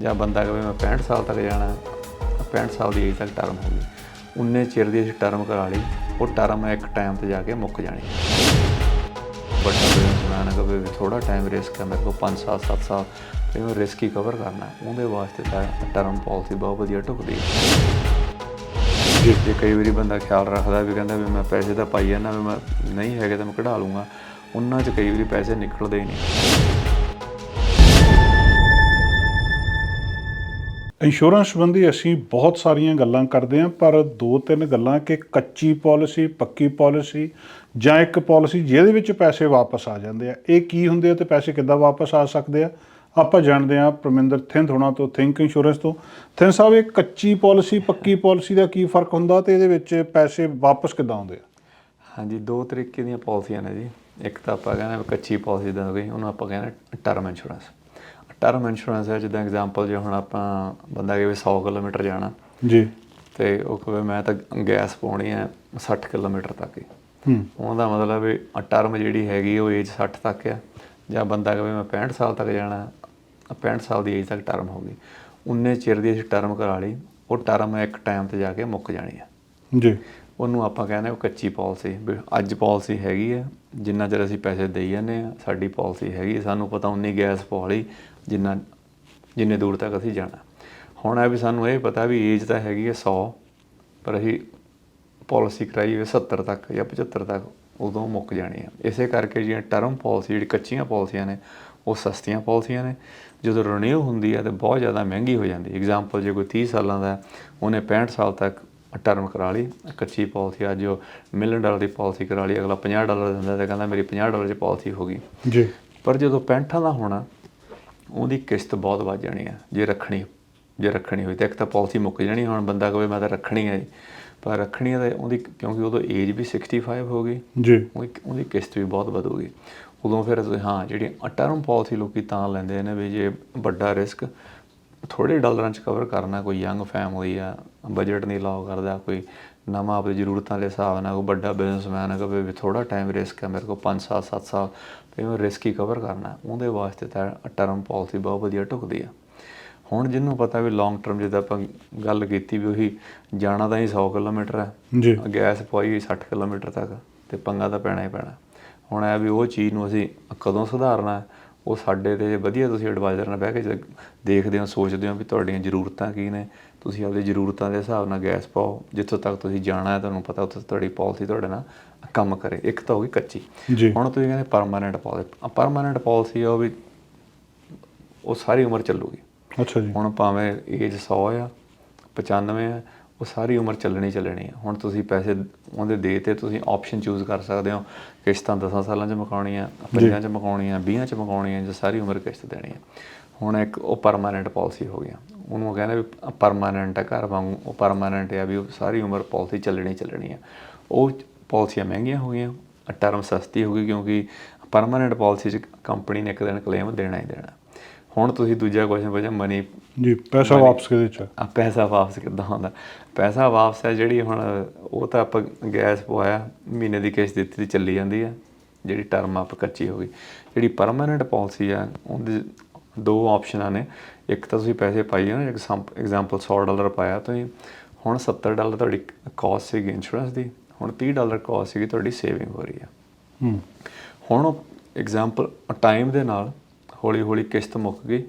ਜਾਂ ਬੰਦਾ ਕਹੇ ਮੈਂ 65 ਸਾਲ ਤੱਕ ਜਾਣਾ 65 ਸਾਲ ਦੀ ਏਜ ਤੱਕ ਟਰਮ ਹੋ ਗਈ। ਉਨੇ ਚਿਰ ਦੀ ਅਸੀਂ ਟਰਮ ਕਰਾ ਲਈ, ਉਹ ਟਰਮ ਇੱਕ ਟਾਈਮ ਤੇ ਜਾ ਕੇ ਮੁੱਕ ਜਾਣੀ। ਵੱਡਾ ਬਿਜ਼ਨਸਮੈਨ ਹੈ ਕਿ ਥੋੜਾ ਟਾਈਮ ਰਿਸਕ ਹੈ, ਮੇਰੇ ਕੋਲ 5 ਸਾਲ 7 ਸਾਲ, ਤੇ ਮੈਂ ਰਿਸਕ ਹੀ ਕਵਰ ਕਰਨਾ ਉਹਦੇ ਵਾਸਤੇ ਤਾਂ ਟਰਮ ਪਾਲਿਸੀ ਬਹੁਤ ਵਧੀਆ ਢੁਕਦੀ ਹੈ। ਜੇ ਕਈ ਵਾਰੀ ਬੰਦਾ ਖਿਆਲ ਰੱਖਦਾ ਵੀ ਕਹਿੰਦਾ ਵੀ ਮੈਂ ਪੈਸੇ ਤਾਂ ਪਾਈ ਜਾਂਦਾ, ਵੀ ਮੈਂ ਨਹੀਂ ਹੈਗੇ ਤਾਂ ਮੈਂ ਕਢਾ ਲੂੰਗਾ। ਉਹਨਾਂ 'ਚ ਕਈ ਵਾਰੀ ਪੈਸੇ ਨਿਕਲਦੇ ਹੀ ਨਹੀਂ। ਇੰਸ਼ੋਰੈਂਸ ਸੰਬੰਧੀ ਅਸੀਂ ਬਹੁਤ ਸਾਰੀਆਂ ਗੱਲਾਂ ਕਰਦੇ ਹਾਂ, ਪਰ ਦੋ ਤਿੰਨ ਗੱਲਾਂ ਕਿ ਕੱਚੀ ਪਾਲਿਸੀ, ਪੱਕੀ ਪਾਲਿਸੀ ਜਾਂ ਇੱਕ ਪਾਲਿਸੀ ਜਿਹਦੇ ਵਿੱਚ ਪੈਸੇ ਵਾਪਸ ਆ ਜਾਂਦੇ ਆ। ਇਹ ਕੀ ਹੁੰਦੇ ਆ ਤੇ ਪੈਸੇ ਕਿੱਦਾਂ ਵਾਪਸ ਆ ਸਕਦੇ ਆ? ਆਪਾਂ ਜਾਣਦੇ ਹਾਂ ਪ੍ਰਮਿੰਦਰ ਥਿੰਦ ਹੋਣਾ ਤੋਂ, ਥਿੰਕ ਇੰਸ਼ੋਰੈਂਸ ਤੋਂ। ਥਿੰਦ ਸਾਹਿਬ, ਇਹ ਕੱਚੀ ਪਾਲਿਸੀ, ਪੱਕੀ ਪਾਲਿਸੀ ਦਾ ਕੀ ਫ਼ਰਕ ਹੁੰਦਾ ਤੇ ਇਹਦੇ ਵਿੱਚ ਪੈਸੇ ਵਾਪਸ ਕਿੱਦਾਂ ਆਉਂਦੇ ਆ? ਹਾਂਜੀ, ਦੋ ਤਰੀਕੇ ਦੀਆਂ ਪਾਲਿਸੀਆਂ ਨੇ ਜੀ। ਇੱਕ ਤਾਂ ਆਪਾਂ ਕਹਿੰਦੇ ਕੱਚੀ ਪਾਲਿਸੀ ਦਾ ਹੋ ਗਈ ਉਹਨੂੰ ਆਪਾਂ ਕਹਿੰਦੇ ਟਰਮ ਇੰਸ਼ੋਰੈਂਸ ਟਰਮ ਇੰਸ਼ੋਰੈਂਸ ਹੈ ਜਿੱਦਾਂ ਐਗਜ਼ਾਮਪਲ ਜੇ ਹੁਣ ਆਪਾਂ ਬੰਦਾ ਕਹੇ ਵੀ 100 ਕਿਲੋਮੀਟਰ ਜਾਣਾ। ਜੀ। ਤੇ ਉਹ ਕਹੇ ਮੈਂ ਤਾਂ ਗੈਸ ਪਾਉਣੀ ਹੈ 60 ਕਿਲੋਮੀਟਰ ਤੱਕ ਹੀ। ਹੂੰ। ਉਹਦਾ ਮਤਲਬ ਵੀ ਟਰਮ ਜਿਹੜੀ ਹੈਗੀ ਉਹ ਏਜ 60 ਤੱਕ ਆ ਜਾਂ ਬੰਦਾ ਕਹੇ ਮੈਂ 65 ਸਾਲ ਤੱਕ ਜਾਣਾ 65 ਸਾਲ ਦੀ ਏਜ ਤੱਕ ਟਰਮ ਹੋ ਗਈ। ਉਨੇ ਚਿਰ ਦੀ ਅਸੀਂ ਟਰਮ ਕਰਾ ਲਈ ਉਹ ਟਰਮ ਇੱਕ ਟਾਈਮ ਤੇ ਜਾ ਕੇ ਮੁੱਕ ਜਾਣੀ ਆ ਜੀ। ਉਹਨੂੰ ਆਪਾਂ ਕਹਿੰਦੇ ਉਹ ਕੱਚੀ ਪਾਲਿਸੀ ਵੀ ਅੱਜ ਪਾਲਿਸੀ ਹੈਗੀ ਹੈ ਜਿੰਨਾ ਚਿਰ ਅਸੀਂ ਪੈਸੇ ਦੇਈ ਜਾਂਦੇ ਆ ਸਾਡੀ ਪਾਲਿਸੀ ਹੈਗੀ ਹੈ, ਸਾਨੂੰ ਪਤਾ ਉਨੀ ਗੈਸ ਪਵਾ ਲਈ ਜਿੰਨਾ ਜਿੰਨੇ ਦੂਰ ਤੱਕ ਅਸੀਂ ਜਾਣਾ। ਹੁਣ ਇਹ ਵੀ ਸਾਨੂੰ ਇਹ ਪਤਾ ਵੀ ਏਜ ਤਾਂ ਹੈਗੀ ਹੈ 100 ਪਰ ਅਸੀਂ ਪਾਲਿਸੀ ਕਰਾਈ ਹੋਈ 70 ਤੱਕ ਜਾਂ 75 ਤੱਕ ਉਦੋਂ ਮੁੱਕ ਜਾਣੀ ਆ। ਇਸੇ ਕਰਕੇ ਜਿਹੜੀਆਂ ਟਰਮ ਪਾਲਿਸੀ ਜਿਹੜੀ ਕੱਚੀਆਂ ਪਾਲਿਸੀਆਂ ਨੇ ਉਹ ਸਸਤੀਆਂ ਪਾਲਿਸੀਆਂ ਨੇ। ਜਦੋਂ ਰੀਨਿਊ ਹੁੰਦੀ ਹੈ ਤੇ ਬਹੁਤ ਜ਼ਿਆਦਾ ਮਹਿੰਗੀ ਹੋ ਜਾਂਦੀ। ਐਗਜ਼ਾਮਪਲ ਜੇ ਕੋਈ 30 ਸਾਲਾਂ ਦਾ ਉਹਨੇ 65 ਸਾਲ ਤੱਕ ਟਰਮ ਕਰਾ ਲਈ ਕੱਚੀ ਪਾਲਿਸੀ ਅੱਜ ਉਹ ਮਿਲੀਅਨ ਡਾਲਰ ਦੀ ਪਾਲਿਸੀ ਕਰਾ ਲਈ ਅਗਲਾ 50 ਡਾਲਰ ਦਿੰਦਾ ਤੇ ਕਹਿੰਦਾ ਮੇਰੀ 50 ਡਾਲਰ ਦੀ ਪਾਲਿਸੀ ਹੋ ਗਈ। ਜੀ। ਪਰ ਜਦੋਂ 65 ਦਾ ਹੋਣਾ ਉਹਦੀ ਕਿਸ਼ਤ ਬਹੁਤ ਵੱਧ ਜਾਣੀ ਹੈ ਜੇ ਰੱਖਣੀ ਜੇ ਰੱਖਣੀ ਹੋਈ ਤਾਂ ਇੱਕ ਤਾਂ ਪਾਲਿਸੀ ਮੁੱਕ ਜਾਣੀ ਹੁਣ ਬੰਦਾ ਕਹੇ ਮੈਂ ਤਾਂ ਰੱਖਣੀ ਹੈ ਜੀ। ਪਰ ਰੱਖਣੀ ਹੈ ਤਾਂ ਉਹਦੀ ਕਿਉਂਕਿ ਉਦੋਂ ਏਜ ਵੀ 65 ਹੋ ਗਈ ਜੀ। ਉਹਦੀ ਉਹਦੀ ਕਿਸ਼ਤ ਵੀ ਬਹੁਤ ਵਧੂਗੀ। ਉਦੋਂ ਫਿਰ ਹਾਂ ਜਿਹੜੀ ਟਰਮ ਪਾਲਿਸੀ ਲੋਕੀ ਤਾਂ ਲੈਂਦੇ ਨੇ ਵੀ ਜੇ ਵੱਡਾ ਰਿਸਕ ਥੋੜੇ ਡਾਲਰਾਂ ਚ ਕਵਰ ਕਰਨਾ ਕੋਈ ਯੰਗ ਫੈਮਿਲੀ ਆ ਬਜਟ ਨਹੀਂ ਲਾਓ ਕਰਦਾ ਕੋਈ ਨਵਾਂ ਆਪਣੀ ਜ਼ਰੂਰਤਾਂ ਦੇ ਹਿਸਾਬ ਨਾਲ ਕੋਈ ਵੱਡਾ ਬਿਜ਼ਨਸਮੈਨ ਹੈ ਕਿ ਵੀ ਥੋੜਾ ਟਾਈਮ ਰਿਸਕ ਹੈ ਮੇਰੇ ਕੋਲ 5 ਸਾਲ 7 ਸਾਲ ਤੇ ਉਹ ਰਿਸਕ ਹੀ ਕਵਰ ਕਰਨਾ ਉਹਦੇ ਵਾਸਤੇ ਤਾਂ ਟਰਮ ਪਾਲਿਸੀ ਬਹੁਤ ਵਧੀਆ ਢੁਕਦੀ ਆ। ਹੁਣ ਜਿਹਨੂੰ ਪਤਾ ਵੀ ਲੌਂਗ ਟਰਮ ਜਿੱਦਾਂ ਆਪਾਂ ਗੱਲ ਕੀਤੀ ਵੀ ਉਹੀ ਜਾਣਾ ਤਾਂ ਹੀ 100 ਕਿਲੋਮੀਟਰ ਹੈ। ਜੀ। ਗੈਸ ਹੋਈ 60 ਕਿਲੋਮੀਟਰ ਤੱਕ ਤੇ ਪੰਗਾ ਤਾਂ ਪੈਣਾ ਹੀ ਪੈਣਾ। ਹੁਣ ਇਹ ਵੀ ਉਹ ਚੀਜ਼ ਨੂੰ ਅਸੀਂ ਕਦੋਂ ਸੁਧਾਰਨਾ ਉਹ ਸਾਡੇ ਤੇ ਵਧੀਆ ਤੁਸੀਂ ਐਡਵਾਈਜ਼ਰ ਨਾਲ ਬਹਿ ਕੇ ਜੇ ਦੇਖਦੇ ਹੋ ਸੋਚਦੇ ਹੋ ਵੀ ਤੁਹਾਡੀਆਂ ਜ਼ਰੂਰਤਾਂ ਕੀ ਨੇ ਤੁਸੀਂ ਆਪਣੀ ਜ਼ਰੂਰਤਾਂ ਦੇ ਹਿਸਾਬ ਨਾਲ ਗੈਸ ਪਾਓ ਜਿੱਥੋਂ ਤੱਕ ਤੁਸੀਂ ਜਾਣਾ ਹੈ ਤੁਹਾਨੂੰ ਪਤਾ ਉੱਥੇ ਤੁਹਾਡੀ ਪਾਲਿਸੀ ਤੁਹਾਡੇ ਨਾਲ ਕੰਮ ਕਰੇ। ਇੱਕ ਤਾਂ ਹੋ ਗਈ ਕੱਚੀ। ਹੁਣ ਤੁਸੀਂ ਕਹਿੰਦੇ ਪਰਮਾਨੈਂਟ ਪਾਲਿਸੀ ਪਰਮਾਨੈਂਟ ਪਾਲਿਸੀ ਆ ਉਹ ਵੀ ਉਹ ਸਾਰੀ ਉਮਰ ਚੱਲੂਗੀ। ਅੱਛਾ ਜੀ। ਹੁਣ ਭਾਵੇਂ ਏਜ 100 ਆ 95 ਆ ਉਹ ਸਾਰੀ ਉਮਰ ਚੱਲਣੀ ਚੱਲਣੀ ਆ। ਹੁਣ ਤੁਸੀਂ ਪੈਸੇ ਉਹਦੇ ਦੇ ਤੇ ਤੁਸੀਂ ਆਪਸ਼ਨ ਚੂਜ਼ ਕਰ ਸਕਦੇ ਹੋ। ਕਿਸ਼ਤਾਂ 10 ਸਾਲਾਂ 'ਚ ਮੁਕਾਉਣੀਆਂ 5 'ਚ ਮੁਕਾਉਣੀਆਂ 20 'ਚ ਮੁਕਾਉਣੀਆਂ ਜਾਂ ਸਾਰੀ ਉਮਰ ਕਿਸ਼ਤ ਦੇਣੀ ਆ। ਹੁਣ ਇੱਕ ਉਹ ਪਰਮਾਨੈਂਟ ਪਾਲਿਸੀ ਹੋ ਗਿਆ ਉਹਨੂੰ ਕਹਿੰਦੇ ਵੀ ਪਰਮਾਨੈਂਟ ਆ ਘਰ ਵਾਂਗੂ ਉਹ ਪਰਮਾਨੈਂਟ ਆ ਵੀ ਉਹ ਸਾਰੀ ਉਮਰ ਪਾਲਿਸੀ ਚੱਲਣੀ ਚੱਲਣੀ ਆ। ਉਹ ਪਾਲਿਸੀਆਂ ਮਹਿੰਗੀਆਂ ਹੋ ਗਈਆਂ ਟਰਮ ਸਸਤੀ ਹੋ ਗਈ ਕਿਉਂਕਿ ਪਰਮਾਨੈਂਟ ਪਾਲਿਸੀ 'ਚ ਕੰਪਨੀ ਨੇ ਇੱਕ ਦਿਨ ਕਲੇਮ ਦੇਣਾ ਹੀ ਦੇਣਾ। ਹੁਣ ਤੁਸੀਂ ਦੂਜਾ ਕੁਐਸਚਨ ਪੁੱਛਿਆ ਮਨੀ ਜੀ ਪੈਸਾ ਵਾਪਸ ਕਿਹਦੇ ਚ ਆ? ਆ ਪੈਸਾ ਵਾਪਸ ਕਿੱਦਾਂ ਆਉਂਦਾ? ਪੈਸਾ ਵਾਪਸ ਹੈ ਜਿਹੜੀ ਹੁਣ ਉਹ ਤਾਂ ਆਪਾਂ ਗੈਸ ਪਵਾਇਆ ਮਹੀਨੇ ਦੀ ਕਿਸ਼ਤ ਦਿੱਤੀ ਤੇ ਚੱਲੀ ਜਾਂਦੀ ਹੈ ਜਿਹੜੀ ਟਰਮ ਆਪ ਕੱਚੀ ਹੋ ਗਈ। ਜਿਹੜੀ ਪਰਮਾਨੈਂਟ ਪਾਲਿਸੀ ਆ ਉਹਦੇ ਦੋ ਆਪਸ਼ਨਾਂ ਨੇ। ਇੱਕ ਤਾਂ ਤੁਸੀਂ ਪੈਸੇ ਪਾਈਏ ਨਾ ਐਗਜ਼ਾਮਪਲ 100 ਡਾਲਰ ਪਾਇਆ ਤੁਸੀਂ ਹੁਣ 70 ਡਾਲਰ ਤੁਹਾਡੀ ਕਾਸਟ ਸੀਗੀ ਇੰਸ਼ੋਰੈਂਸ ਦੀ ਹੁਣ 30 ਡਾਲਰ ਕਾਸਟ ਸੀਗੀ ਤੁਹਾਡੀ ਸੇਵਿੰਗ ਹੋ ਰਹੀ ਹੈ ਹੂੰ। ਹੁਣ ਐਗਜ਼ਾਮਪਲ ਟਾਈਮ ਦੇ ਨਾਲ ਹੌਲੀ ਹੌਲੀ ਕਿਸ਼ਤ ਮੁੱਕ ਗਈ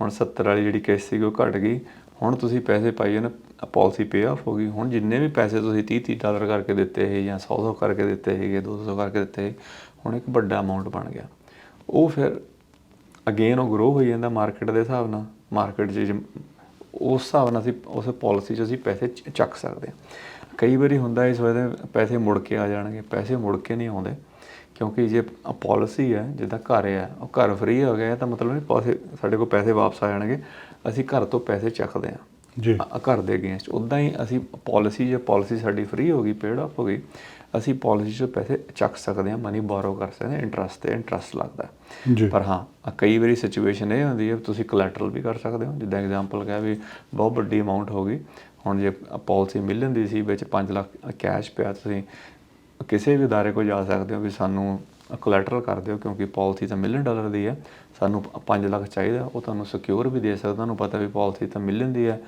ਹੁਣ 70 ਵਾਲੀ ਜਿਹੜੀ ਕਿਸ਼ਤ ਸੀਗੀ ਉਹ ਘਟ ਗਈ ਹੁਣ ਤੁਸੀਂ ਪੈਸੇ ਪਾਈਏ ਨਾ ਪਾਲਿਸੀ ਪੇ ਆਫ ਹੋ ਗਈ ਹੁਣ ਜਿੰਨੇ ਵੀ ਪੈਸੇ ਤੁਸੀਂ 30 30 ਡਾਲਰ ਕਰਕੇ ਦਿੱਤੇ ਸੀ ਜਾਂ 100 100 ਕਰਕੇ ਦਿੱਤੇ ਸੀਗੇ 200 ਕਰਕੇ ਦਿੱਤੇ ਹੁਣ ਇੱਕ ਵੱਡਾ ਅਮਾਉਂਟ ਬਣ ਗਿਆ। ਉਹ ਫਿਰ ਅਗੇਨ ਉਹ ਗਰੋ ਹੋਈ ਜਾਂਦਾ ਮਾਰਕੀਟ ਦੇ ਹਿਸਾਬ ਨਾਲ ਮਾਰਕੀਟ 'ਚ ਜਿ- ਉਸ ਹਿਸਾਬ ਨਾਲ ਅਸੀਂ, ਉਸ ਪਾਲਿਸੀ 'ਚ ਅਸੀਂ ਪੈਸੇ ਚ- ਚੱਕ ਸਕਦੇ ਹਾਂ। ਕਈ ਵਾਰੀ ਹੁੰਦਾ ਇਸ ਵਜ੍ਹਾ ਪੈਸੇ ਮੁੜ ਕੇ ਆ ਜਾਣਗੇ, ਪੈਸੇ ਮੁੜ ਕੇ ਨਹੀਂ ਆਉਂਦੇ, ਕਿਉਂਕਿ ਜੇ ਪਾਲਿਸੀ ਹੈ, ਜਿੱਦਾਂ ਘਰ ਹੈ, ਉਹ ਘਰ ਫ੍ਰੀ ਹੋ ਗਿਆ ਤਾਂ ਮਤਲਬ ਨਹੀਂ, ਪੈਸੇ, ਸਾਡੇ ਕੋਲ ਪੈਸੇ ਵਾਪਸ ਆ ਜਾਣਗੇ, ਅਸੀਂ ਘਰ ਤੋਂ ਪੈਸੇ ਚੱਕਦੇ ਹਾਂ। ਜੀ। ਘਰ ਦੇ ਅਗੇਂਸਟ ਉਦਾਂ ਹੀ ਅਸੀਂ ਪਾਲਿਸੀ ਜੇ ਪਾਲਿਸੀ ਸਾਡੀ ਫ੍ਰੀ ਹੋ ਗਈ ਪੇਡ ਆਫ ਹੋ ਗਈ ਅਸੀਂ ਪਾਲਿਸੀ 'ਚੋਂ ਪੈਸੇ ਚੱਕ ਸਕਦੇ ਹਾਂ ਮਨੀ ਬੋਰੋ ਕਰ ਸਕਦੇ ਹਾਂ ਇੰਟਰਸਟ ਤੇ ਇੰਟਰਸਟ ਲੱਗਦਾ। ਪਰ ਹਾਂ ਕਈ ਵਾਰੀ ਸਿਚੁਏਸ਼ਨ ਇਹ ਹੁੰਦੀ ਹੈ ਤੁਸੀਂ ਕੋਲੈਟਰਲ ਵੀ ਕਰ ਸਕਦੇ ਹੋ। ਜਿੱਦਾਂ ਐਗਜ਼ਾਮਪਲ ਕਹਿ ਵੀ ਬਹੁਤ ਵੱਡੀ ਅਮਾਉਂਟ ਹੋ ਗਈ। ਹੁਣ ਜੇ ਪਾਲਿਸੀ ਮਿਲੀਅਨ ਦੀ ਸੀ ਵਿੱਚ 5 ਲੱਖ ਕੈਸ਼ ਪਿਆ ਤੁਸੀਂ ਕਿਸੇ ਵੀ ਅਦਾਰੇ ਕੋਲ ਜਾ ਸਕਦੇ ਹੋ ਵੀ ਸਾਨੂੰ ਕੋਲੈਟਰਲ ਕਰ ਦਿਓ ਕਿਉਂਕਿ ਪਾਲਿਸੀ ਤਾਂ ਮਿਲੀਅਨ ਡਾਲਰ ਦੀ ਹੈ। ਸਾਨੂੰ 5 ਲੱਖ ਚਾਹੀਦਾ, ਉਹ ਤੁਹਾਨੂੰ ਸਿਕਿਉਰ ਵੀ ਦੇ ਸਕਦਾ। ਤੁਹਾਨੂੰ ਪਤਾ ਵੀ ਪਾਲਿਸੀ ਤਾਂ ਮਿਲੀਅਨ ਦੀ ਹੈ।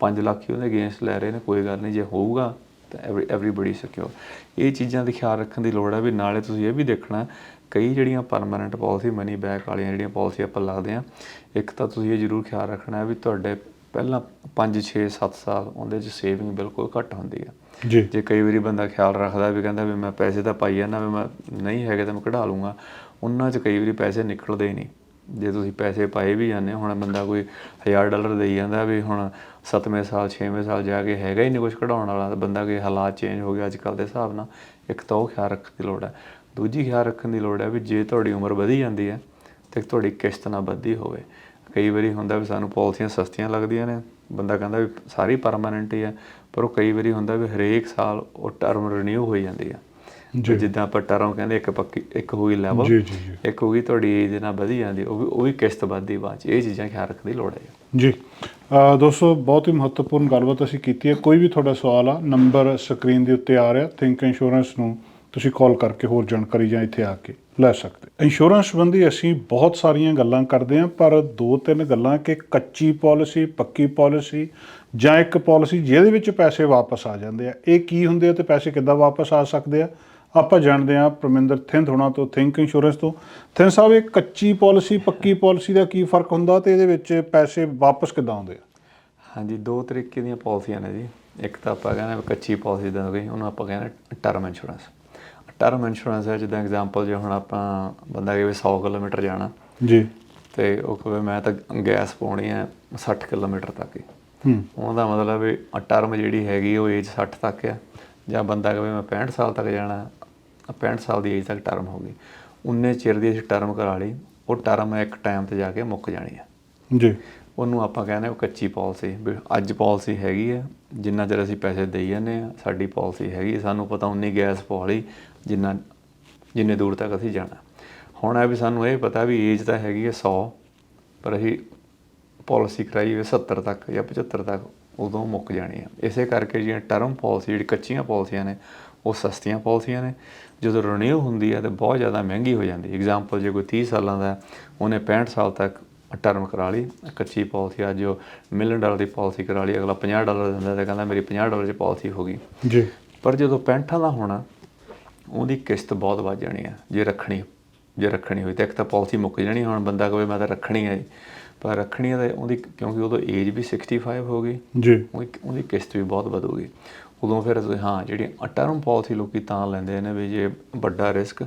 5 ਲੱਖ ਹੀ ਉਹਦੇ ਅਗੇਂਸਟ ਲੈ ਰਹੇ ਨੇ, ਕੋਈ ਗੱਲ ਨਹੀਂ। ਜੇ ਹੋਊਗਾ, ਤਾਂ ਐਵਰੀਬਾਡੀ ਸਿਕਿਉਰ ਇਹ ਚੀਜ਼ਾਂ ਦਾ ਖਿਆਲ ਰੱਖਣ ਦੀ ਲੋੜ ਹੈ ਵੀ ਨਾਲੇ ਤੁਸੀਂ ਇਹ ਵੀ ਦੇਖਣਾ, ਕਈ ਜਿਹੜੀਆਂ ਪਰਮਾਨੈਂਟ ਪਾਲਿਸੀ ਮਨੀ ਬੈਕ ਵਾਲੀਆਂ ਜਿਹੜੀਆਂ ਪਾਲਿਸੀ ਆਪਾਂ ਲੱਗਦੇ ਆ ਇੱਕ ਤਾਂ ਤੁਸੀਂ ਇਹ ਜ਼ਰੂਰ ਖਿਆਲ ਰੱਖਣਾ ਹੈ ਵੀ ਤੁਹਾਡੇ ਪਹਿਲਾਂ 5 6 7 ਸਾਲ ਉਹਦੇ 'ਚ ਸੇਵਿੰਗ ਬਿਲਕੁਲ ਘੱਟ ਹੁੰਦੀ ਹੈ। ਜੀ। ਜੇ ਕਈ ਵਾਰੀ ਬੰਦਾ ਖਿਆਲ ਰੱਖਦਾ ਵੀ ਕਹਿੰਦਾ ਵੀ ਮੈਂ ਪੈਸੇ ਤਾਂ ਪਾਈ ਜਾਂਦਾ, ਵੀ ਮੈਂ ਨਹੀਂ ਹੈਗੇ ਤਾਂ ਮੈਂ ਕਢਾ ਲੂੰਗਾ ਉਹਨਾਂ 'ਚ ਕਈ ਵਾਰੀ ਪੈਸੇ ਨਿਕਲਦੇ ਹੀ ਨਹੀਂ। ਜੇ ਤੁਸੀਂ ਪੈਸੇ ਪਾਏ ਵੀ ਜਾਂਦੇ ਹੁਣ ਬੰਦਾ ਕੋਈ 1000 ਡਾਲਰ ਦੇਈ ਜਾਂਦਾ ਵੀ ਹੁਣ 7ਵੇਂ ਸਾਲ 6ਵੇਂ ਸਾਲ ਜਾ ਕੇ ਹੈਗਾ ਹੀ ਨਹੀਂ ਕੁਝ ਕਢਾਉਣ ਵਾਲਾ, ਤਾਂ ਬੰਦਾ ਕੋਈ ਹਾਲਾਤ ਚੇਂਜ ਹੋ ਗਿਆ ਅੱਜ ਕੱਲ ਦੇ ਹਿਸਾਬ ਨਾਲ। ਇੱਕ ਤਾਂ ਉਹ ਖਿਆਲ ਰੱਖਣ ਦੀ ਲੋੜ ਹੈ। ਦੂਜੀ ਖਿਆਲ ਰੱਖਣ ਦੀ ਲੋੜ ਹੈ ਵੀ ਜੇ ਤੁਹਾਡੀ ਉਮਰ ਵਧੀ ਜਾਂਦੀ ਹੈ, ਤੇ ਤੁਹਾਡੀ ਕਿਸ਼ਤ ਨਾ ਵੱਧਦੀ ਹੋਵੇ। ਕਈ ਵਾਰੀ ਹੁੰਦਾ ਵੀ ਸਾਨੂੰ ਪਾਲਿਸੀਆਂ ਸਸਤੀਆਂ ਲੱਗਦੀਆਂ ਨੇ ਬੰਦਾ ਕਹਿੰਦਾ ਵੀ ਸਾਰੀ ਪਰਮਾਨੈਂਟ ਹੀ ਹੈ ਪਰ ਉਹ ਕਈ ਵਾਰੀ ਹੁੰਦਾ ਵੀ ਹਰੇਕ ਸਾਲ ਉਹ ਟਰਮ ਰੀਨਿਊ ਹੋਈ ਜਾਂਦੀ ਹੈ ਜੀ। ਜਿੱਦਾਂ ਆਪਾਂ ਟਰਮ ਕਹਿੰਦੇ ਇੱਕ ਪੱਕੀ ਇੱਕ ਹੋਈ ਲੈਵਲ ਜੀ, ਜੀ। ਇੱਕ ਹੋਗੀ ਤੁਹਾਡੀ ਏਜ ਨਾਲ ਵਧੀ ਜਾਂਦੀ ਉਹ ਵੀ ਉਹ ਵੀ ਕਿਸ਼ਤ ਵੱਧਦੀ ਬਾਅਦ ਚ। ਇਹ ਚੀਜ਼ਾਂ ਖਿਆਲ ਰੱਖਣ ਦੀ ਲੋੜ ਹੈ। ਜੀ। ਦੋਸਤੋ ਬਹੁਤ ਹੀ ਮਹੱਤਵਪੂਰਨ ਗੱਲਬਾਤ ਅਸੀਂ ਕੀਤੀ ਹੈ। ਕੋਈ ਵੀ ਤੁਹਾਡਾ ਸਵਾਲ ਆ ਨੰਬਰ ਸਕਰੀਨ ਦੇ ਉੱਤੇ ਆ ਰਿਹਾ ਥਿੰਕ ਇੰਸ਼ੋਰੈਂਸ ਨੂੰ ਤੁਸੀਂ ਕਾਲ ਕਰਕੇ ਹੋਰ ਜਾਣਕਾਰੀ ਜਾਂ ਇੱਥੇ ਆ ਕੇ ਲੈ ਸਕਦੇ ਇੰਸ਼ੋਰੈਂਸ ਸੰਬੰਧੀ ਅਸੀਂ ਬਹੁਤ ਸਾਰੀਆਂ ਗੱਲਾਂ ਕਰਦੇ ਹਾਂ, ਪਰ ਦੋ ਤਿੰਨ ਗੱਲਾਂ ਕਿ ਕੱਚੀ ਪਾਲਿਸੀ, ਪੱਕੀ ਪਾਲਿਸੀ ਜਾਂ ਇੱਕ ਪਾਲਿਸੀ ਜਿਹਦੇ ਵਿੱਚ ਪੈਸੇ ਵਾਪਸ ਆ ਜਾਂਦੇ ਆ। ਇਹ ਕੀ ਹੁੰਦੇ ਆ ਤੇ ਪੈਸੇ ਕਿੱਦਾਂ ਵਾਪਸ ਆ ਸਕਦੇ ਆ? ਆਪਾਂ ਜਾਣਦੇ ਹਾਂ ਪ੍ਰਮਿੰਦਰ ਥਿੰਦ ਹੋਣਾ ਤੋਂ, ਥਿੰਕ ਇੰਸ਼ੋਰੈਂਸ ਤੋਂ। ਥਿੰਦ ਸਾਹਿਬ, ਇਹ ਕੱਚੀ ਪਾਲਿਸੀ, ਪੱਕੀ ਪਾਲਿਸੀ ਦਾ ਕੀ ਫ਼ਰਕ ਹੁੰਦਾ ਤੇ ਇਹਦੇ ਵਿੱਚ ਪੈਸੇ ਵਾਪਸ ਕਿੱਦਾਂ ਆਉਂਦੇ ਆ? ਹਾਂਜੀ, ਦੋ ਤਰੀਕੇ ਦੀਆਂ ਪਾਲਿਸੀਆਂ ਨੇ ਜੀ। ਇੱਕ ਤਾਂ ਆਪਾਂ ਕਹਿੰਦੇ ਕੱਚੀ ਪਾਲਿਸੀ ਦਾ ਹੋ ਗਈ ਉਹਨੂੰ ਆਪਾਂ ਕਹਿੰਦੇ ਟਰਮ ਇੰਸ਼ੋਰੈਂਸ। ਟਰਮ ਇੰਸ਼ੋਰੈਂਸ ਹੈ ਜਿੱਦਾਂ ਐਗਜ਼ਾਮਪਲ ਜੇ ਹੁਣ ਆਪਾਂ ਬੰਦਾ ਕਹੇ 100 ਕਿਲੋਮੀਟਰ ਜਾਣਾ। ਜੀ। ਤੇ ਉਹ ਕਹੇ ਮੈਂ ਤਾਂ ਗੈਸ ਪਾਉਣੀ ਹੈ 60 ਕਿਲੋਮੀਟਰ ਤੱਕ ਹੀ। ਹੂੰ। ਉਹਦਾ ਮਤਲਬ ਵੀ ਟਰਮ ਜਿਹੜੀ ਹੈਗੀ ਉਹ ਏਜ 60 ਤੱਕ ਆ ਜਾਂ ਬੰਦਾ ਕਹੇ ਮੈਂ 65 ਸਾਲ ਤੱਕ ਜਾਣਾ 65 ਸਾਲ ਦੀ ਏਜ ਤੱਕ ਟਰਮ ਹੋ ਗਈ। ਉਨੇ ਚਿਰ ਦੀ ਅਸੀਂ ਟਰਮ ਕਰਾ ਲਈ ਉਹ ਟਰਮ ਇੱਕ ਟਾਈਮ ਤੇ ਜਾ ਕੇ ਮੁੱਕ ਜਾਣੀ ਆ ਜੀ। ਉਹਨੂੰ ਆਪਾਂ ਕਹਿੰਦੇ ਉਹ ਕੱਚੀ ਪਾਲਿਸੀ। ਵੀ ਅੱਜ ਪਾਲਿਸੀ ਹੈਗੀ ਹੈ ਜਿੰਨਾ ਚਿਰ ਅਸੀਂ ਪੈਸੇ ਦੇਈ ਜਾਂਦੇ ਆ ਸਾਡੀ ਪਾਲਿਸੀ ਹੈਗੀ ਸਾਨੂੰ ਪਤਾ ਉਨੀ ਗੈਸ ਪਵਾ ਲਈ ਜਿੰਨਾ, ਜਿੰਨੇ ਦੂਰ ਤੱਕ ਅਸੀਂ ਜਾਣਾ। ਹੁਣ ਇਹ ਵੀ ਸਾਨੂੰ ਇਹ ਪਤਾ ਵੀ ਏਜ ਤਾਂ ਹੈਗੀ ਹੈ 100 ਪਰ ਅਸੀਂ ਪਾਲਿਸੀ ਕਰਾਈ ਹੋਈ 70 ਤੱਕ ਜਾਂ 75 ਤੱਕ, ਉਦੋਂ ਮੁੱਕ ਜਾਣੀ ਆ। ਇਸੇ ਕਰਕੇ ਜਿਹੜੀਆਂ ਟਰਮ ਪਾਲਿਸੀ, ਜਿਹੜੀ ਕੱਚੀਆਂ ਪਾਲਿਸੀਆਂ ਨੇ, ਉਹ ਸਸਤੀਆਂ ਪਾਲਿਸੀਆਂ ਨੇ। ਜਦੋਂ ਰੀਨਿਊ ਹੁੰਦੀ ਹੈ ਤੇ ਬਹੁਤ ਜ਼ਿਆਦਾ ਮਹਿੰਗੀ ਹੋ ਜਾਂਦੀ ਹੈ ਐਗਜ਼ਾਮਪਲ ਜੇ ਕੋਈ 30 ਸਾਲਾਂ ਦਾ ਉਹਨੇ 65 ਸਾਲ ਤੱਕ ਟਰਮ ਕਰਾ ਲਈ ਕੱਚੀ ਪਾਲਿਸੀ ਅੱਜ ਉਹ ਮਿਲੀਅਨ ਡਾਲਰ ਦੀ ਪਾਲਿਸੀ ਕਰਾ ਲਈ ਅਗਲਾ 50 ਡਾਲਰ ਦਿੰਦਾ ਤੇ ਕਹਿੰਦਾ ਮੇਰੀ 50 ਡਾਲਰ ਦੀ ਪਾਲਿਸੀ ਹੋ ਗਈ। ਜੀ। ਪਰ ਜਦੋਂ 65 ਦਾ ਹੋਣਾ ਉਹਦੀ ਕਿਸ਼ਤ ਬਹੁਤ ਵੱਧ ਜਾਣੀ ਹੈ ਜੇ ਰੱਖਣੀ ਜੇ ਰੱਖਣੀ ਹੋਈ ਤਾਂ ਇੱਕ ਤਾਂ ਪਾਲਿਸੀ ਮੁੱਕ ਜਾਣੀ ਹੁਣ ਬੰਦਾ ਕਹੇ ਮੈਂ ਤਾਂ ਰੱਖਣੀ ਹੈ ਜੀ। ਪਰ ਰੱਖਣੀ ਹੈ ਤਾਂ ਉਹਦੀ ਕਿਉਂਕਿ ਉਦੋਂ ਏਜ ਵੀ 65 ਹੋ ਗਈ ਜੀ। ਉਹਦੀ ਉਹਦੀ ਕਿਸ਼ਤ ਵੀ ਬਹੁਤ ਵਧੂਗੀ ਉਦੋਂ ਫਿਰ ਹਾਂ ਜਿਹੜੀ ਟਰਮ ਪਾਲਿਸੀ ਲੋਕੀ ਤਾਂ ਲੈਂਦੇ ਨੇ ਵੀ ਜੇ ਵੱਡਾ ਰਿਸਕ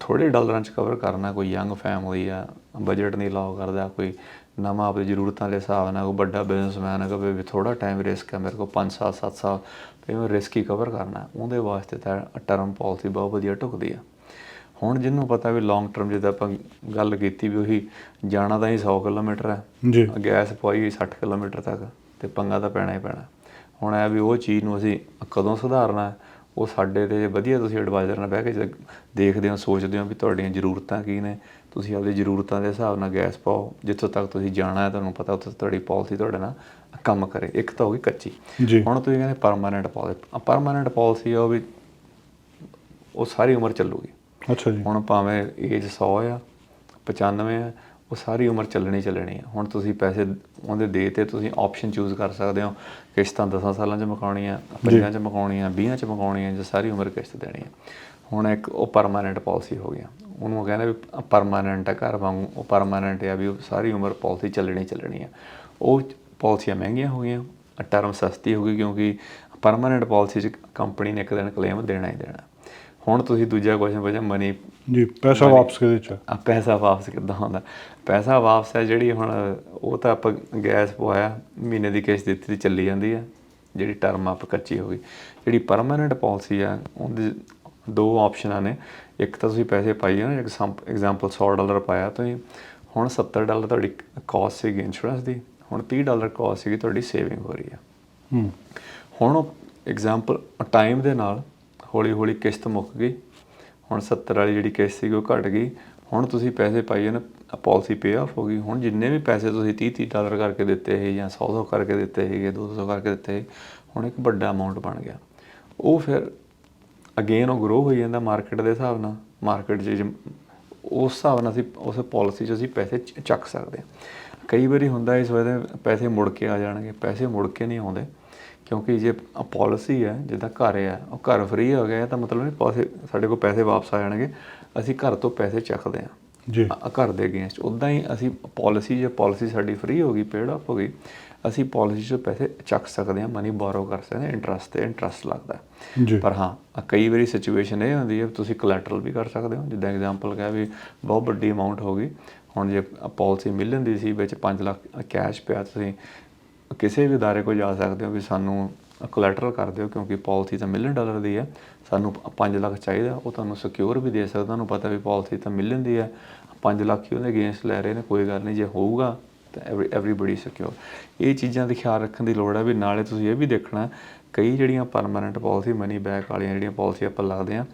ਥੋੜੇ ਡਾਲਰਾਂ ਚ ਕਵਰ ਕਰਨਾ ਕੋਈ ਯੰਗ ਫੈਮਿਲੀ ਆ ਬਜਟ ਨਹੀਂ ਲਾਓ ਕਰਦਾ ਕੋਈ ਨਵਾਂ ਆਪਣੀ ਜ਼ਰੂਰਤਾਂ ਦੇ ਹਿਸਾਬ ਨਾਲ ਕੋਈ ਵੱਡਾ ਬਿਜ਼ਨਸਮੈਨ ਹੈ ਕਿ ਵੀ ਥੋੜਾ ਟਾਈਮ ਰਿਸਕ ਹੈ ਮੇਰੇ ਕੋਲ 5 ਸਾਲ 7 ਸਾਲ ਤੇ ਉਹ ਰਿਸਕ ਹੀ ਕਵਰ ਕਰਨਾ। ਉਹਦੇ ਵਾਸਤੇ ਤਾਂ ਟਰਮ ਪਾਲਿਸੀ ਬਹੁਤ ਵਧੀਆ ਢੁਕਦੀ ਆ। ਹੁਣ ਜਿਹਨੂੰ ਪਤਾ ਵੀ ਲੌਂਗ ਟਰਮ ਜਿੱਦਾਂ ਆਪਾਂ ਗੱਲ ਕੀਤੀ ਵੀ ਉਹੀ ਜਾਣਾ ਤਾਂ ਹੀ 100 ਕਿਲੋਮੀਟਰ ਹੈ। ਜੀ। ਗੈਸ ਹੋਈ 60 ਕਿਲੋਮੀਟਰ ਤੱਕ ਤੇ ਪੰਗਾ ਤਾਂ ਪੈਣਾ ਹੀ ਪੈਣਾ। ਹੁਣ ਇਹ ਵੀ ਉਹ ਚੀਜ਼ ਨੂੰ ਅਸੀਂ ਕਦੋਂ ਸੁਧਾਰਨਾ ਹੈ, ਉਹ ਸਾਡੇ ਤੇ ਵਧੀਆ ਤੁਸੀਂ ਐਡਵਾਈਜ਼ਰ ਨਾਲ ਬਹਿ ਕੇ ਦੇਖਦੇ ਹੋ ਸੋਚਦੇ ਹੋ ਵੀ ਤੁਹਾਡੀਆਂ ਜ਼ਰੂਰਤਾਂ ਕੀ ਨੇ ਤੁਸੀਂ ਆਪਣੀ ਜ਼ਰੂਰਤਾਂ ਦੇ ਹਿਸਾਬ ਨਾਲ ਗੈਸ ਪਾਓ ਜਿੱਥੋਂ ਤੱਕ ਤੁਸੀਂ ਜਾਣਾ ਹੈ ਤੁਹਾਨੂੰ ਪਤਾ ਉੱਥੇ ਤੁਹਾਡੀ ਪਾਲਿਸੀ ਤੁਹਾਡੇ ਨਾਲ ਕੰਮ ਕਰੇ। ਇੱਕ ਤਾਂ ਹੋ ਗਈ ਕੱਚੀ। ਜੀ। ਹੁਣ ਤੁਸੀਂ ਕਹਿੰਦੇ ਪਰਮਾਨੈਂਟ ਪਾਲਿਸੀ ਪਰਮਾਨੈਂਟ ਪਾਲਿਸੀ ਆ ਉਹ ਵੀ ਉਹ ਸਾਰੀ ਉਮਰ ਚੱਲੂਗੀ। ਅੱਛਾ ਜੀ। ਹੁਣ ਭਾਵੇਂ ਏਜ 100 ਆ 95 ਆ ਉਹ ਸਾਰੀ ਉਮਰ ਚੱਲਣੀ ਚੱਲਣੀ ਆ। ਹੁਣ ਤੁਸੀਂ ਪੈਸੇ ਉਹਦੇ ਦੇ ਤੇ ਤੁਸੀਂ ਆਪਸ਼ਨ ਚੂਜ਼ ਕਰ ਸਕਦੇ ਹੋ। ਕਿਸ਼ਤਾਂ 10 ਸਾਲਾਂ 'ਚ ਮੁਕਾਉਣੀਆਂ 5 'ਚ ਮੁਕਾਉਣੀਆਂ 20 'ਚ ਮੁਕਾਉਣੀਆਂ ਜਾਂ ਸਾਰੀ ਉਮਰ ਕਿਸ਼ਤ ਦੇਣੀ ਆ। ਹੁਣ ਇੱਕ ਉਹ ਪਰਮਾਨੈਂਟ ਪਾਲਿਸੀ ਹੋ ਗਿਆ ਉਹਨੂੰ ਕਹਿੰਦੇ ਵੀ ਪਰਮਾਨੈਂਟ ਆ ਘਰ ਵਾਂਗੂ ਉਹ ਪਰਮਾਨੈਂਟ ਆ ਵੀ ਉਹ ਸਾਰੀ ਉਮਰ ਪਾਲਿਸੀ ਚੱਲਣੀ ਚੱਲਣੀ ਆ। ਉਹ ਪਾਲਿਸੀਆਂ ਮਹਿੰਗੀਆਂ ਹੋ ਗਈਆਂ। ਟਰਮ ਸਸਤੀ ਹੋ ਗਈ ਕਿਉਂਕਿ ਪਰਮਾਨੈਂਟ ਪਾਲਿਸੀ 'ਚ ਕੰਪਨੀ ਨੇ ਇੱਕ ਦਿਨ ਕਲੇਮ ਦੇਣਾ ਹੀ ਦੇਣਾ। ਹੁਣ ਤੁਸੀਂ ਦੂਜਾ ਕੁਐਸਚਨ ਪੁੱਛਿਆ ਮਨੀ ਜੀ ਪੈਸਾ ਵਾਪਸ ਕਿਹਦੇ ਚ? ਆ? ਆ ਪੈਸਾ ਵਾਪਸ ਕਿੱਦਾਂ ਆਉਂਦਾ ਪੈਸਾ ਵਾਪਸ ਹੈ ਜਿਹੜੀ ਹੁਣ ਉਹ ਤਾਂ ਆਪਾਂ ਗੈਸ ਪਵਾਇਆ ਮਹੀਨੇ ਦੀ ਕਿਸ਼ਤ ਦਿੱਤੀ ਤੇ ਚੱਲੀ ਜਾਂਦੀ ਹੈ ਜਿਹੜੀ ਟਰਮ ਆਪ ਕੱਚੀ ਹੋ ਗਈ। ਜਿਹੜੀ ਪਰਮਾਨੈਂਟ ਪਾਲਿਸੀ ਆ ਉਹਦੇ ਦੋ ਆਪਸ਼ਨਾਂ ਨੇ। ਇੱਕ ਤਾਂ ਤੁਸੀਂ ਪੈਸੇ ਪਾਈਏ ਨਾ ਐਗਜ਼ਾਮਪਲ 100 ਡਾਲਰ ਪਾਇਆ ਤੁਸੀਂ। ਹੁਣ 70 ਡਾਲਰ ਤੁਹਾਡੀ ਕਾਸਟ ਸੀਗੀ ਇੰਸ਼ੋਰੈਂਸ ਦੀ। ਹੁਣ 30 ਡਾਲਰ ਕਾਸਟ ਸੀਗੀ ਤੁਹਾਡੀ ਸੇਵਿੰਗ ਹੋ ਰਹੀ ਆ। ਹੂੰ। ਹੁਣ ਐਗਜ਼ਾਮਪਲ ਟਾਈਮ ਦੇ ਨਾਲ ਹੌਲੀ ਹੌਲੀ ਕਿਸ਼ਤ ਮੁੱਕ ਗਈ। ਹੁਣ 70 ਵਾਲੀ ਜਿਹੜੀ ਕਿਸ਼ਤ ਸੀਗੀ ਉਹ ਘਟ ਗਈ। ਹੁਣ ਤੁਸੀਂ ਪੈਸੇ ਪਾਈਏ ਨਾ ਪਾਲਿਸੀ ਪੇ ਆਫ ਹੋ ਗਈ। ਹੁਣ ਜਿੰਨੇ ਵੀ ਪੈਸੇ ਤੁਸੀਂ 30 30 ਡਾਲਰ ਕਰਕੇ ਦਿੱਤੇ ਸੀ ਜਾਂ 100 100 ਕਰਕੇ ਦਿੱਤੇ ਸੀਗੇ 200 ਕਰਕੇ ਦਿੱਤੇ ਸੀ, ਹੁਣ ਇੱਕ ਵੱਡਾ ਅਮਾਉਂਟ ਬਣ ਗਿਆ। ਉਹ ਫਿਰ ਅਗੇਨ ਉਹ ਗਰੋ ਹੋਈ ਜਾਂਦਾ ਮਾਰਕੀਟ ਦੇ ਹਿਸਾਬ ਨਾਲ। ਮਾਰਕੀਟ 'ਚ ਜਿਮ- ਉਸ ਹਿਸਾਬ ਨਾਲ ਅਸੀਂ ਉਸ ਪਾਲਿਸੀ 'ਚ ਅਸੀਂ ਪੈਸੇ ਚੱਕ ਸਕਦੇ ਹਾਂ। ਕਈ ਵਾਰੀ ਹੁੰਦਾ ਇਸ ਵਜ੍ਹਾ ਪੈਸੇ ਮੁੜ ਕੇ ਆ ਜਾਣਗੇ ਪੈਸੇ ਮੁੜ ਕੇ ਨਹੀਂ ਆਉਂਦੇ। ਕਿਉਂਕਿ ਜੇ ਪਾਲਿਸੀ ਹੈ ਜਿੱਦਾਂ ਘਰ ਹੈ ਉਹ ਘਰ ਫ੍ਰੀ ਹੋ ਗਿਆ ਤਾਂ ਮਤਲਬ ਨਹੀਂ ਪੈਸੇ ਸਾਡੇ ਕੋਲ ਪੈਸੇ ਵਾਪਸ ਆ ਜਾਣਗੇ। ਅਸੀਂ ਘਰ ਤੋਂ ਪੈਸੇ ਚੱਕਦੇ ਹਾਂ। ਜੀ। ਘਰ ਦੇ ਅਗੇਂਸਟ ਉਦਾਂ ਹੀ ਅਸੀਂ ਪਾਲਿਸੀ ਜੇ ਪਾਲਿਸੀ ਸਾਡੀ ਫ੍ਰੀ ਹੋ ਗਈ ਪੇਡ ਆਫ ਹੋ ਗਈ ਅਸੀਂ ਪਾਲਿਸੀ 'ਚੋਂ ਪੈਸੇ ਚੱਕ ਸਕਦੇ ਹਾਂ ਮਨੀ ਬੋਰੋ ਕਰ ਸਕਦੇ ਹਾਂ ਇੰਟਰਸਟ ਤੇ ਇੰਟਰਸਟ ਲੱਗਦਾ। ਜੀ। ਪਰ ਹਾਂ ਕਈ ਵਾਰੀ ਸਿਚੁਏਸ਼ਨ ਇਹ ਹੁੰਦੀ ਹੈ ਤੁਸੀਂ ਕੋਲੈਟਰਲ ਵੀ ਕਰ ਸਕਦੇ ਹੋ। ਜਿੱਦਾਂ ਐਗਜ਼ਾਮਪਲ ਕਹਾਂ ਵੀ ਬਹੁਤ ਵੱਡੀ ਅਮਾਉਂਟ ਹੋ ਗਈ। ਹੁਣ ਜੇ ਪਾਲਿਸੀ ਮਿਲਣ ਦੀ ਸੀ ਵਿੱਚ 5 ਲੱਖ ਕੈਸ਼ ਪਿਆ ਤੁਸੀਂ ਕਿਸੇ ਵੀ ਅਦਾਰੇ ਕੋਲ ਜਾ ਸਕਦੇ ਹੋ ਵੀ ਸਾਨੂੰ ਕੋਲੈਟਰਲ ਕਰ ਦਿਓ ਕਿਉਂਕਿ ਪਾਲਿਸੀ ਤਾਂ ਮਿਲੀਅਨ ਡਾਲਰ ਦੀ ਹੈ। ਸਾਨੂੰ 5 ਲੱਖ ਚਾਹੀਦਾ, ਉਹ ਤੁਹਾਨੂੰ ਸਿਕਿਉਰ ਵੀ ਦੇ ਸਕਦਾ, ਤੁਹਾਨੂੰ ਪਤਾ ਵੀ ਪਾਲਿਸੀ ਤਾਂ ਮਿਲੀਅਨ ਦੀ ਹੈ। 5 ਲੱਖ ਹੀ ਉਹਦੇ ਅਗੇਂਸਟ ਲੈ ਰਹੇ ਨੇ, ਕੋਈ ਗੱਲ ਨਹੀਂ, ਜੇ ਹੋਊਗਾ ਤਾਂ ਐਵਰੀ ਐਵਰੀਬਾਡੀ ਸਿਕਿਉਰ ਇਹ ਚੀਜ਼ਾਂ ਦਾ ਖਿਆਲ ਰੱਖਣ ਦੀ ਲੋੜ ਹੈ ਵੀ ਨਾਲੇ ਤੁਸੀਂ ਇਹ ਵੀ ਦੇਖਣਾ, ਕਈ ਜਿਹੜੀਆਂ ਪਰਮਾਨੈਂਟ ਪਾਲਿਸੀ ਮਨੀ ਬੈਕ ਵਾਲੀਆਂ ਜਿਹੜੀਆਂ ਪਾਲਿਸੀ ਆਪਾਂ ਲੱਗਦੇ ਆ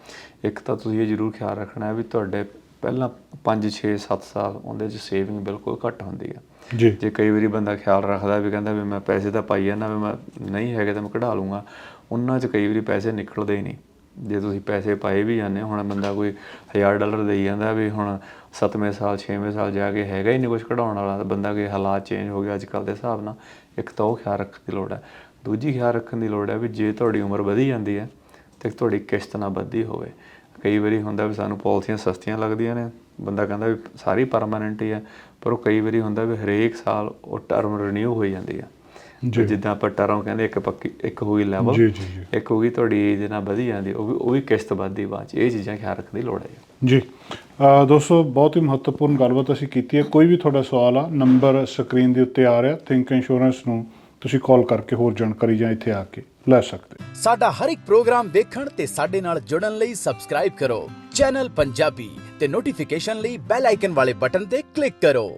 ਇੱਕ ਤਾਂ ਤੁਸੀਂ ਇਹ ਜ਼ਰੂਰ ਖਿਆਲ ਰੱਖਣਾ ਹੈ ਵੀ ਤੁਹਾਡੇ ਪਹਿਲਾਂ 5 6 7 ਸਾਲ ਉਹਦੇ 'ਚ ਸੇਵਿੰਗ ਬਿਲਕੁਲ ਘੱਟ ਹੁੰਦੀ ਹੈ। ਜੀ। ਜੇ ਕਈ ਵਾਰੀ ਬੰਦਾ ਖਿਆਲ ਰੱਖਦਾ ਵੀ ਕਹਿੰਦਾ ਵੀ ਮੈਂ ਪੈਸੇ ਤਾਂ ਪਾਈ ਜਾਂਦਾ, ਵੀ ਮੈਂ ਨਹੀਂ ਹੈਗੇ ਤਾਂ ਮੈਂ ਕਢਾ ਲੂੰਗਾ ਉਹਨਾਂ 'ਚ ਕਈ ਵਾਰੀ ਪੈਸੇ ਨਿਕਲਦੇ ਹੀ ਨਹੀਂ। ਜੇ ਤੁਸੀਂ ਪੈਸੇ ਪਾਏ ਵੀ ਜਾਂਦੇ ਹੁਣ ਬੰਦਾ ਕੋਈ 1000 ਡਾਲਰ ਦੇਈ ਜਾਂਦਾ ਵੀ ਹੁਣ 7ਵੇਂ ਸਾਲ 6ਵੇਂ ਸਾਲ ਜਾ ਕੇ ਹੈਗਾ ਹੀ ਨਹੀਂ ਕੁਝ ਕਢਾਉਣ ਵਾਲਾ, ਤਾਂ ਬੰਦਾ ਕੋਈ ਹਾਲਾਤ ਚੇਂਜ ਹੋ ਗਏ ਅੱਜ ਕੱਲ ਦੇ ਹਿਸਾਬ ਨਾਲ। ਇੱਕ ਤਾਂ ਉਹ ਖਿਆਲ ਰੱਖਣ ਦੀ ਲੋੜ ਹੈ। ਦੂਜੀ ਖਿਆਲ ਰੱਖਣ ਦੀ ਲੋੜ ਹੈ ਵੀ ਜੇ ਤੁਹਾਡੀ ਉਮਰ ਵਧੀ ਜਾਂਦੀ ਹੈ, ਤੇ ਤੁਹਾਡੀ ਕਿਸ਼ਤ ਨਾ ਵੱਧਦੀ ਹੋਵੇ। ਕਈ ਵਾਰੀ ਹੁੰਦਾ ਵੀ ਸਾਨੂੰ ਪਾਲਿਸੀਆਂ ਸਸਤੀਆਂ ਲੱਗਦੀਆਂ ਨੇ। ਬੰਦਾ ਕਹਿੰਦਾ ਵੀ ਸਾਰੀ ਪਰਮਾਨੈਂਟ ਹੀ ਹੈ। ਪਰ ਉਹ ਕਈ ਵਾਰੀ ਹੁੰਦਾ ਵੀ ਹਰੇਕ ਸਾਲ ਉਹ ਟਰਮ ਰੀਨਿਊ ਹੋਈ ਜਾਂਦੀ। ਵੀ ਜਿੱਦਾਂ ਆਪਾਂ ਟਰਮ ਕਹਿੰਦੇ ਇੱਕ ਪੱਕੀ ਇੱਕ ਹੋ ਗਈ ਲੈਵਲ ਜੀ, ਜੀ। ਇੱਕ ਹੋ ਗਈ ਤੁਹਾਡੀ ਏਜ ਨਾਲ ਵਧੀ ਜਾਂਦੀ ਉਹ ਵੀ ਉਹ ਵੀ ਕਿਸ਼ਤ ਵੱਧਦੀ ਬਾਅਦ ਚ। ਇਹ ਚੀਜ਼ਾਂ ਖਿਆਲ ਰੱਖਣ ਦੀ ਲੋੜ ਹੈ ਜੀ। ਦੋਸਤੋ ਬਹੁਤ ਹੀ ਮਹੱਤਵਪੂਰਨ ਗੱਲਬਾਤ ਅਸੀਂ ਕੀਤੀ ਹੈ। ਕੋਈ ਵੀ ਤੁਹਾਡਾ ਸਵਾਲ ਆ ਨੰਬਰ ਸਕਰੀਨ ਦੇ ਉੱਤੇ ਆ ਰਿਹਾ ਥਿੰਕ ਇੰਸ਼ੋਰੈਂਸ ਨੂੰ ਤੁਸੀਂ ਕਾਲ ਕਰਕੇ ਹੋਰ ਜਾਣਕਾਰੀ ਜਾਂ ਇੱਥੇ ਆ ਕੇ ਲੈ ਸਕਦੇ ਹੋ। ਸਾਡਾ ਹਰ ਇੱਕ ਪ੍ਰੋਗਰਾਮ ਵੇਖਣ ਤੇ ਸਾਡੇ ਨਾਲ ਜੁੜਨ ਲਈ ਸਬਸਕ੍ਰਾਈਬ ਕਰੋ ਚੈਨਲ ਪੰਜਾਬੀ ਤੇ ਨੋਟੀਫਿਕੇਸ਼ਨ ਲਈ ਬੈਲ ਆਈਕਨ ਵਾਲੇ ਬਟਨ ਤੇ ਕਲਿੱਕ ਕਰੋ